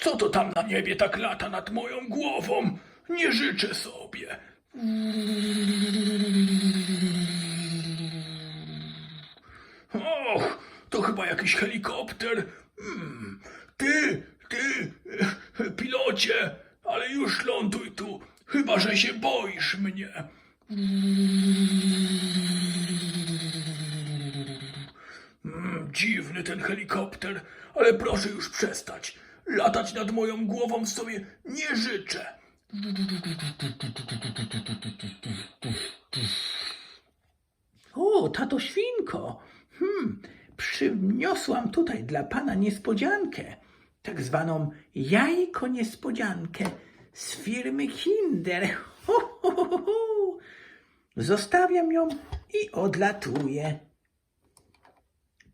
Co to tam na niebie tak lata nad moją głową? Nie życzę sobie. Och, to chyba jakiś helikopter. Hmm, ty, ty, pilocie, ale już ląduj tu, chyba że się boisz mnie. Mm, dziwny ten helikopter, ale proszę już przestać. Latać nad moją głową sobie nie życzę. O, tato świnko! Hmm, przyniosłam tutaj dla pana niespodziankę. Tak zwaną jajko niespodziankę z firmy Kinder. Ho, ho, ho, ho. Zostawiam ją i odlatuję.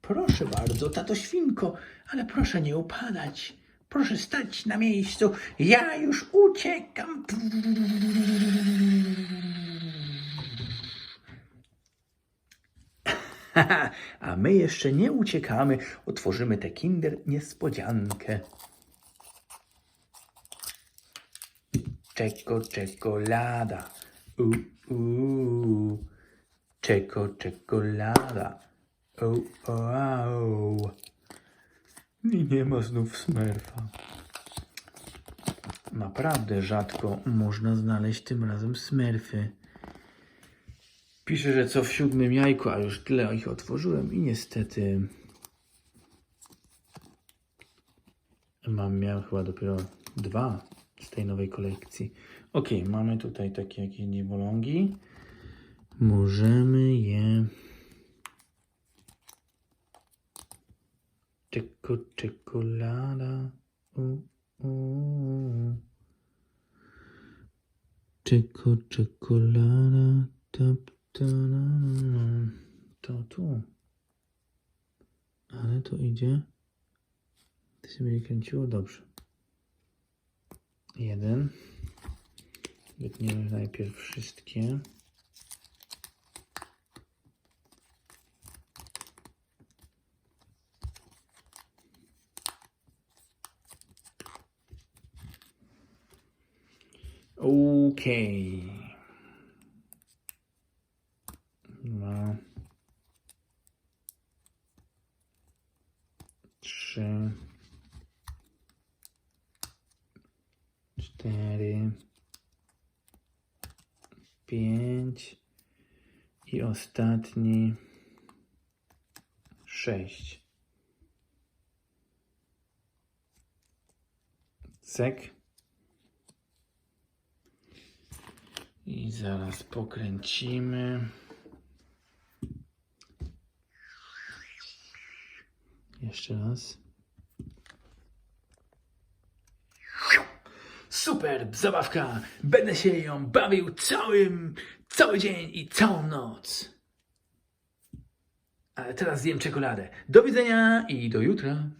Proszę bardzo, tato świnko, ale proszę nie upadać. Proszę stać na miejscu. Ja już uciekam. A my jeszcze nie uciekamy. Otworzymy tę kinder niespodziankę. Czeko, czekolada. U, u. Czeko, czekolada. O, o, au. I nie ma znów smerfa. Naprawdę rzadko można znaleźć tym razem smerfy. Pisze, że co w siódmym jajku, a już tyle ich otworzyłem i niestety mam, miałem chyba dopiero dwa z tej nowej kolekcji. Ok, mamy tutaj takie jakieś niewolągi. Możemy je Czeko, czekolada. U, u. Czeko, czekolada. Tap, ta, na, na. To tu. Ale to idzie. To się będzie kręciło dobrze. Jeden. Wytniemy najpierw wszystkie. Okej. Dwa. Trzy. Cztery. Pięć. I ostatni. Sześć. Cek. I zaraz pokręcimy. Jeszcze raz. Super zabawka. Będę się ją bawił całym, cały dzień i całą noc. Ale teraz zjem czekoladę. Do widzenia i do jutra.